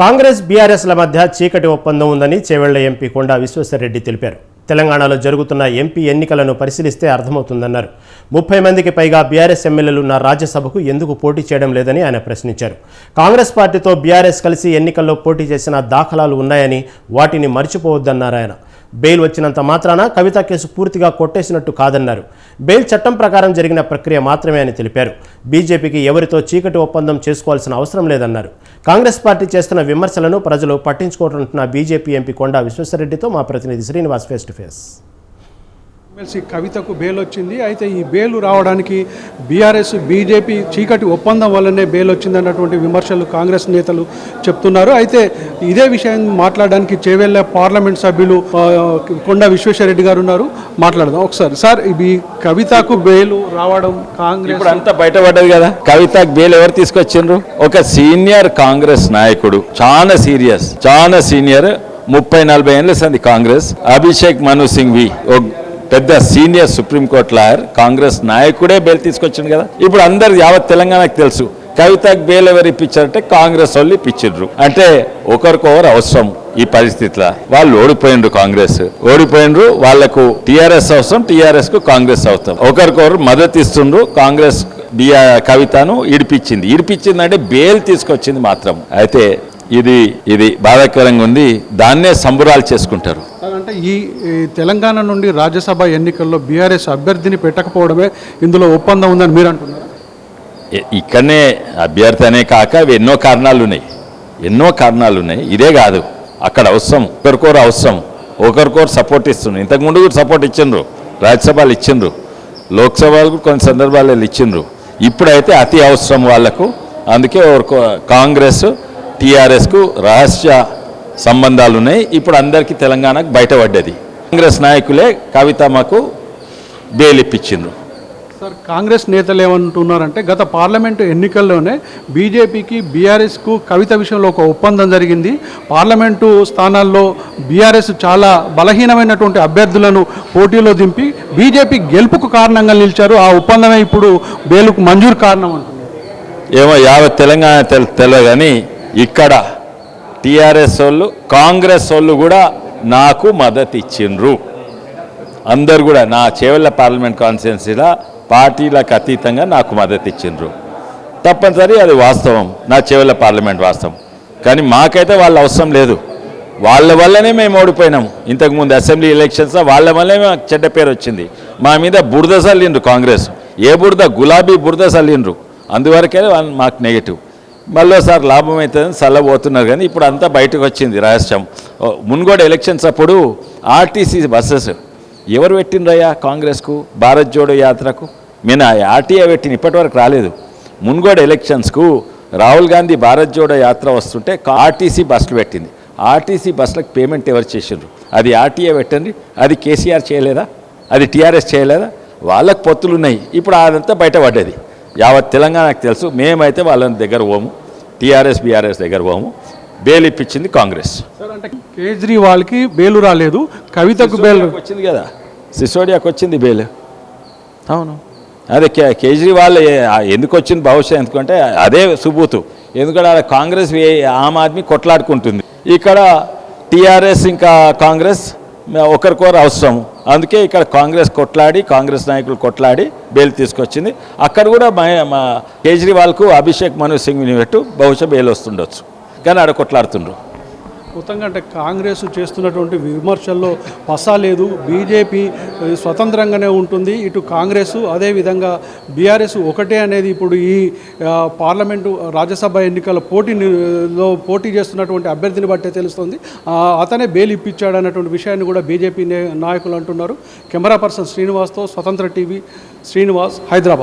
కాంగ్రెస్ బీఆర్ఎస్ల మధ్య చీకటి ఒప్పందం ఉందని చేవెళ్ళ ఎంపీ కొండా విశ్వేశ్వరరెడ్డి తెలిపారు. తెలంగాణలో జరుగుతున్న ఎంపీ ఎన్నికలను పరిశీలిస్తే అర్థమవుతుందన్నారు. ముప్పై మందికి పైగా బీఆర్ఎస్ ఎమ్మెల్యేలు నా రాజ్యసభకు ఎందుకు పోటీ చేయడం లేదని ఆయన ప్రశ్నించారు. కాంగ్రెస్ పార్టీతో బీఆర్ఎస్ కలిసి ఎన్నికల్లో పోటీ చేసిన దాఖలాలు ఉన్నాయని వాటిని మర్చిపోవద్దన్నారు ఆయన. బెయిల్ వచ్చినంత మాత్రాన కవిత కేసు పూర్తిగా కొట్టేసినట్టు కాదన్నారు. బెయిల్ చట్టం ప్రకారం జరిగిన ప్రక్రియ మాత్రమే అని తెలిపారు. బీజేపీకి ఎవరితో చీకటి ఒప్పందం చేసుకోవాల్సిన అవసరం లేదన్నారు. కాంగ్రెస్ పార్టీ చేస్తున్న విమర్శలను ప్రజలు పట్టించుకోవడంటున్న బీజేపీ ఎంపీ కొండా విశ్వేశ్వరరెడ్డితో మా ప్రతినిధి Srinivas face to face. MLC కవితకు బెయిల్ వచ్చింది అయితే ఈ బెయిల్ రావడానికి బీఆర్ఎస్ బీజేపీ చీకటి ఒప్పందం వల్లనే బెయిల్ వచ్చిందన్నటువంటి విమర్శలు కాంగ్రెస్ నేతలు చెప్తున్నారు. అయితే ఇదే విషయం మాట్లాడడానికి చేవెళ్ళ పార్లమెంట్ సభ్యులు కొండ విశ్వేశ్వరరెడ్డి గారు ఉన్నారు. మాట్లాడదాం. ఒకసారి సార్ ఈ కవితకు బెయిల్ రావడం కాంగ్రెస్ ఇప్పుడు అంతా బయటపడ్డది కదా. కవిత బెయిల్ ఎవరు తీసుకొచ్చిండ్రు? ఒక సీనియర్ కాంగ్రెస్ నాయకుడు చాలా సీరియస్ చాలా సీనియర్ ముప్పై నలభై ఏళ్ళ సంది కాంగ్రెస్ అభిషేక్ మను సింగ్ వి పెద్ద సీనియర్ సుప్రీంకోర్టు లాయర్ కాంగ్రెస్ నాయకుడే బెయిల్ తీసుకొచ్చిండు కదా. ఇప్పుడు అందరు యావత్ తెలంగాణకు తెలుసు. కవితకు బెయిల్ ఎవరు ఇప్పించారంటే కాంగ్రెస్ వాళ్ళు ఇప్పించారు అంటే ఒకరికొకరు అవసరం ఈ పరిస్థితిలో. వాళ్ళు ఓడిపోయిండ్రు కాంగ్రెస్. ఓడిపోయిండ్రు వాళ్ళకు టిఆర్ఎస్ అవసరం టిఆర్ఎస్కు కాంగ్రెస్ అవసరం. ఒకరికొకరు మద్దతు ఇస్తుండ్రు కాంగ్రెస్ కవితను ఇడిపించింది. ఇడిపించింది అంటే బెయిల్ తీసుకొచ్చింది మాత్రం. అయితే ఇది ఇది బాధాకరంగా ఉంది. దాన్నే సంబురాలు చేసుకుంటారు. అంటే ఈ తెలంగాణ నుండి రాజ్యసభ ఎన్నికల్లో బీఆర్ఎస్ అభ్యర్థిని పెట్టకపోవడమే ఇందులో ఒప్పందం ఉందని మీరు అంటున్నారు? ఇక్కడనే అభ్యర్థి అనే కాక ఎన్నో కారణాలు ఉన్నాయి. ఎన్నో కారణాలు ఉన్నాయి. ఇదే కాదు అక్కడ అవసరం ఒకరికోరు అవసరం. ఒకరికోరు సపోర్ట్ ఇస్తుండ్రు. ఇంతకుముందు కూడా సపోర్ట్ ఇచ్చిండ్రు. రాజ్యసభలు ఇచ్చిండ్రు. లోక్సభలు కూడా కొన్ని సందర్భాలలో ఇచ్చిండ్రు. ఇప్పుడైతే అతి అవసరం వాళ్ళకు అందుకే కాంగ్రెస్ టీఆర్ఎస్కు రహస్య సంబంధాలు ఉన్నాయి ఇప్పుడు అందరికీ తెలంగాణకు బయటపడ్డది. కాంగ్రెస్ నాయకులే కవితమ్మకు బెయిల్ ఇప్పించిండ్రు సార్ కాంగ్రెస్ నేతలు ఏమంటున్నారంటే గత పార్లమెంటు ఎన్నికల్లోనే బీజేపీకి బీఆర్ఎస్కు కవిత విషయంలో ఒక ఒప్పందం జరిగింది. పార్లమెంటు స్థానాల్లో బీఆర్ఎస్ చాలా బలహీనమైనటువంటి అభ్యర్థులను పోటీలో దింపి బీజేపీ గెలుపుకు కారణంగా నిలిచారు. ఆ ఒప్పందమే ఇప్పుడు బేలుకు మంజూరు కారణం అంటున్నారు. ఏమో యావత్ తెలంగాణ తెల్ తెలియదు కానీ ఇక్కడ టీఆర్ఎస్ వాళ్ళు కాంగ్రెస్ వాళ్ళు కూడా నాకు మద్దతు ఇచ్చిండ్రు. అందరు కూడా నా చేవల్ల పార్లమెంట్ కాన్స్టిట్యున్సీలో పార్టీలకు అతీతంగా నాకు మద్దతు ఇచ్చిండ్రు. తప్పనిసరి అది వాస్తవం నా చేవెళ్ళ పార్లమెంట్ వాస్తవం. కానీ మాకైతే వాళ్ళ అవసరం లేదు. వాళ్ళ వల్లనే మేము ఓడిపోయినాం. ఇంతకుముందు అసెంబ్లీ ఎలక్షన్స్ వాళ్ళ వల్లనే మాకు చెడ్డ పేరు వచ్చింది. మా మీద బురద చల్లిండ్రు కాంగ్రెస్. ఏ బురద? గులాబీ బురద చల్లిండ్రు. అందువరకే వాళ్ళు మాకు నెగిటివ్. మళ్ళీసారి లాభం అవుతుందని చల్లబోతున్నారు కానీ ఇప్పుడు అంతా బయటకు వచ్చింది రహస్యం మున్గోడ ఎలక్షన్స్ అప్పుడు ఆర్టీసీ బస్సెస్. ఎవరు పెట్టిండ్రయ్యా కాంగ్రెస్కు? భారత్ జోడో యాత్రకు? నేను ఆర్టీఏ పెట్టిన ఇప్పటివరకు రాలేదు. మున్గోడ ఎలక్షన్స్కు రాహుల్ గాంధీ భారత్ జోడో యాత్ర వస్తుంటే ఆర్టీసీ బస్సులు పెట్టింది. ఆర్టీసీ బస్సులకు పేమెంట్ ఎవరు చేసిండ్రు? అది ఆర్టీఏ పెట్టండి అది కేసీఆర్ చేయలేదా? అది టీఆర్ఎస్ చేయలేదా? వాళ్ళకు పొత్తులు ఉన్నాయి ఇప్పుడు అదంతా బయటపడ్డది. యావత్ తెలంగాణకు తెలుసు. మేమైతే వాళ్ళని దగ్గర పోము. టీఆర్ఎస్ బీఆర్ఎస్ దగ్గర పోము. బెయిల్ ఇప్పించింది కాంగ్రెస్. సార్ అంటే కేజ్రీవాల్కి బేలు రాలేదు. కవితకు బేలు సిసోడియాకు వచ్చింది కదా. సిసోడియాకు వచ్చింది బెయిల్ అవును. అదే కే కేజ్రీవాల్ ఎందుకు వచ్చింది భవిష్యత్ ఎందుకంటే అదే సుబూతు. ఎందుకంటే కాంగ్రెస్ ఆమ్ ఆద్మీ కొట్లాడుకుంటుంది. ఇక్కడ టీఆర్ఎస్ ఇంకా కాంగ్రెస్ ఒకరికొకరు అవసరం అందుకే ఇక్కడ కాంగ్రెస్ కొట్లాడి కాంగ్రెస్ నాయకులు కొట్లాడి బెయిల్ తీసుకొచ్చింది. అక్కడ కూడా మా మా కేజ్రీవాల్కు అభిషేక్ మను సింగ్ పెట్టు బహుశా బెయిల్ వస్తుండొచ్చు. కానీ ఆడ కొట్లాడుతుండ్రు. మొత్తంగా అంటే కాంగ్రెస్ చేస్తున్నటువంటి విమర్శల్లో పసలేదు బీజేపీ స్వతంత్రంగానే ఉంటుంది. ఇటు కాంగ్రెస్ అదేవిధంగా బీఆర్ఎస్ ఒకటే అనేది ఇప్పుడు ఈ పార్లమెంటు రాజ్యసభ ఎన్నికల పోటీలో పోటీ చేస్తున్నటువంటి అభ్యర్థిని బట్టే తెలుస్తుంది. అతనే బెయిల్ ఇప్పించాడు అన్నటువంటి విషయాన్ని కూడా బీజేపీ నే- నాయకులు అంటున్నారు. కెమెరా పర్సన్ శ్రీనివాస్తో స్వతంత్ర టీవీ శ్రీనివాస్ హైదరాబాద్.